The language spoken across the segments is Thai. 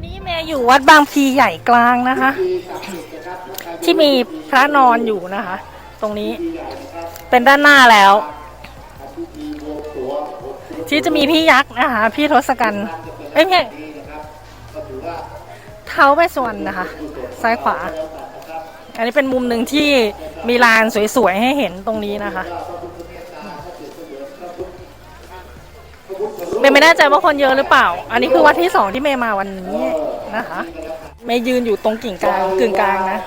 อนนี้เมย์อยู่วัดบางพลีใหญ่กลางนะคะ ที่มีพระนอนอยู่นะคะ ตรงนี้เป็นด้านหน้าแล้ว ที่จะมีพี่ยักษ์นะคะ พี่ทศกัณฐ์เอ้ยไม่เท้าเวสสวรรณนะคะ ซ้ายขวา อันนี้เป็นมุมหนึ่งที่มีลานสวยๆให้เห็นตรงนี้นะคะเม ย์ไม่แน่ใจว่าคนเยอะหรือเปล่า อันนี้คือวัดที่สองที่เมย์มาวันนี้นะคะ เมย์ยืนอยู่ตรงกิ่งกลางกึ่งกลางนะ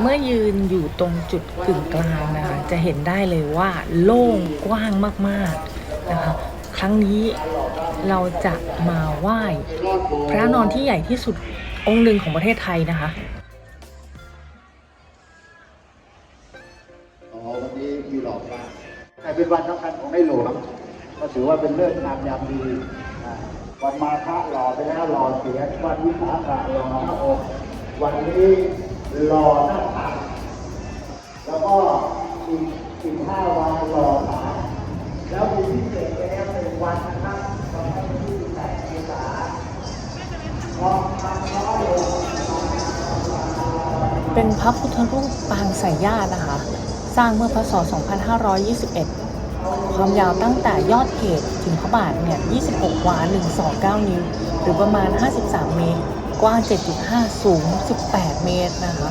เมื่อยืนอยู่ตรงจุดกึ่งกลางนะคะจะเห็นได้เลยว่าโล่งกว้างมากๆนะคะครั้งนี้เราจะมาไหว้ พระนอนที่ใหญ่ที่สุดองค์หนึ่งของประเทศไทยนะคะีหลอกมาแต่เป็นวันสำคัญของในหลวงก็ถือว่าเป็นเรื่องงามยามดีวันมาฆะหล่อไปแล้วหล่อเสียวันวิสาขะหล่อพระองค์วันนี้หล่อหน้าตาแล้วก็อีกอีกห้าวันหล่อขาแล้วมีพิเศษไปแล้วหนึ่งวันนะครับวันที่28เมษาพอทำน้อยเป็นพระพุทธรูปปางสายญาตินะคะ สร้างเมื่อพศ 2521 ความยาวตั้งแต่ยอดเกตถึงพระบาทเนี่ย 26 วา 129 นิ้ว หรือประมาณ 53 เมตร กว้าง 7.5 สูง 18 เมตรนะคะ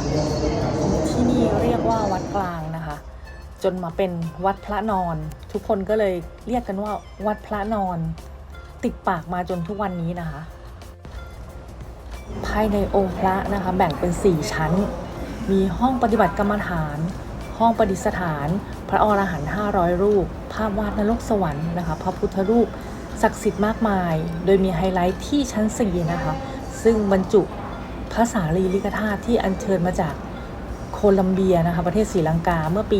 ที่นี่เรียกว่าวัดกลางนะคะ จนมาเป็นวัดพระนอน ทุกคนก็เลยเรียกกันว่าวัดพระนอน ติดปากมาจนทุกวันนี้นะคะ ภายในองค์พระนะคะ แบ่งเป็น 4 ชั้นมีห้องปฏิบัติกรรมฐาน ห้องประดิษฐาน พระอรหันต์500 รูป ภาพวาดนรกสวรรค์นะคะ พระพุทธรูปศักดิ์สิทธิ์มากมาย โดยมีไฮไลท์ที่ชั้น4นะคะ ซึ่งบรรจุพระสารีริกธาตุที่อัญเชิญมาจากโคลัมเบียนะคะ ประเทศศรีลังกาเมื่อปี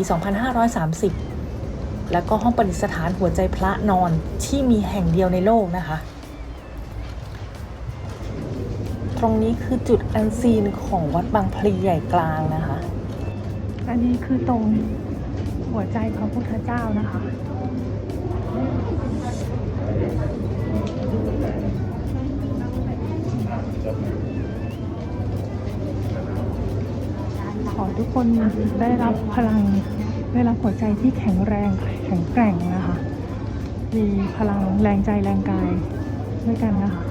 2530 แล้วก็ห้องประดิษฐานหัวใจพระนอนที่มีแห่งเดียวในโลกนะคะ ตรงนี้คือจุดอันซีนของวัดบางพลีใหญ่กลางนะคะ อันนี้คือตรงหัวใจพระพุทธเจ้านะคะขอทุกคนได้รับพลังได้รับหัวใจที่แข็งแรงแข็งแกร่งนะคะ มีพลังแรงใจแรงกายด้วยกันนะคะ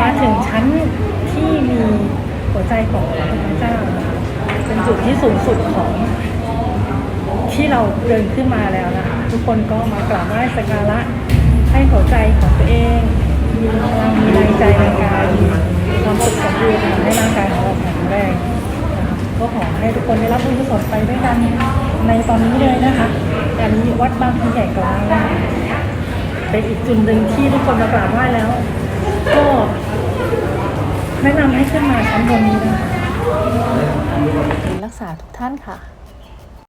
มาถึงชั้นที่มีหัวใจของพระพุทธเจ้านะคะเป็นจุดที่สูงสุดของ ที่เราเดินขึ้นมาแล้วนะคะทุกคนก็มากราบไหว้สักการะให้หัวใจของตัวเองมีพลังมีแรงใจแรงกายมีความสุขสมบูรณ์ให้ร่างกายของเราแข็งแรงนะคะก็ขอให้ทุกคนได้รับบุญกุศลไปด้วยกันในตอนนี้เลยนะคะอันนี้วัดบางพลีใหญ่กลางนะคะเป็นอีกจุดหนึ่งที่ทุกคนมากราบไหว้แล้ว ก็แนะนำให้ขึ้นมาชั้นบนนี้นะคะรักษาทุกท่านค่ะ